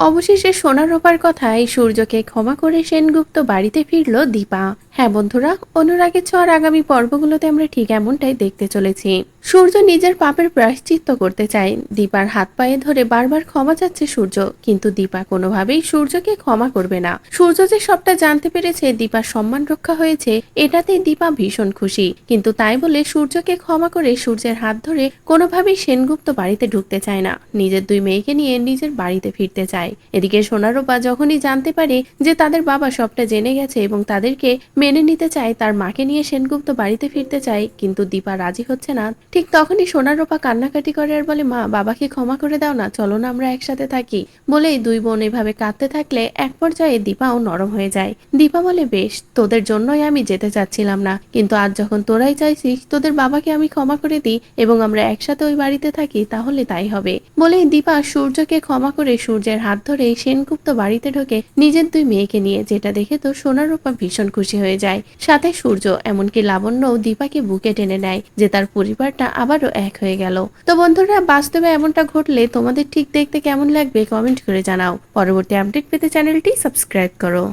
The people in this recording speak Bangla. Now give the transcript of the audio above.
অবশেষে সোনা রোপার কথায় সূর্যকে ক্ষমা করে সেনগুপ্ত বাড়িতে ফিরল দীপা। হ্যাঁ বন্ধুরা, অনুরাগের ছোঁয়ার আগামী পর্বগুলোতে আমরা ঠিক এমনটাই দেখতে চলেছি। সূর্য নিজের পাপের প্রায়শ্চিত্ত করতে চায়। দীপার হাত পায়ে ধরে বারবার ক্ষমা চাচ্ছে সূর্য, কিন্তু দীপা কোনোভাবেই সূর্যকে ক্ষমা করবে না। সূর্য যে সবটা জানতে পেরেছে, দীপার সম্মান রক্ষা হয়েছে এটাতে দীপা ভীষণ খুশি। কিন্তু তাই বলে সূর্যকে ক্ষমা করে সূর্যের হাত ধরে কোনোভাবেই সেনগুপ্ত বাড়িতে ঢুকতে চায় না। নিজের দুই মেয়েকে নিয়ে নিজের বাড়িতে ফিরতে চায়। এদিকে সোনারূপা যখনই জানতে পারে যে তাদের বাবা সবটা জেনে গেছে এবং তাদেরকে মেনে নিতে চায়, তার মাকে নিয়ে সেনগুপ্ত বাড়িতে ফিরতে চায়, কিন্তু দীপা রাজি হচ্ছে না। ঠিক তখনই সোনারূপা কান্নাকাটি করে আর বলে, মা, বাবাকে ক্ষমা করে দাও না, চলো না আমরা একসাথে থাকি। বলেই দুই বোন এভাবে কাঁদতে থাকলে এক পর্যায়ে দীপাও নরম হয়ে যায়। দীপা বলে, বেশ, তোদের জন্যই আমি যেতে চাচ্ছিলাম না, কিন্তু আজ যখন তোরাই চাইছিস, তোদের বাবাকে আমি ক্ষমা করে দিই এবং আমরা একসাথে ওই বাড়িতে থাকি, তাহলে তাই হবে। বলেই দীপা সূর্যকে ক্ষমা করে সূর্যের হাত ধরে সেনগুপ্ত বাড়িতে ঢোকে নিজের দুই মেয়েকে নিয়ে, যেটা দেখে তো সোনার রূপা ভীষণ খুশি হয়ে যায়। সাথে সূর্য এমনকি লাবণ্য দীপাকে বুকে টেনে নেয় যে তার পরিবারটা আবারও এক হয়ে গেল। তো বন্ধুরা, বাস্তবে এমনটা ঘটলে তোমাদের ঠিক দেখতে কেমন লাগবে কমেন্ট করে জানাও। পরবর্তী আপডেট পেতে চ্যানেলটি সাবস্ক্রাইব করো।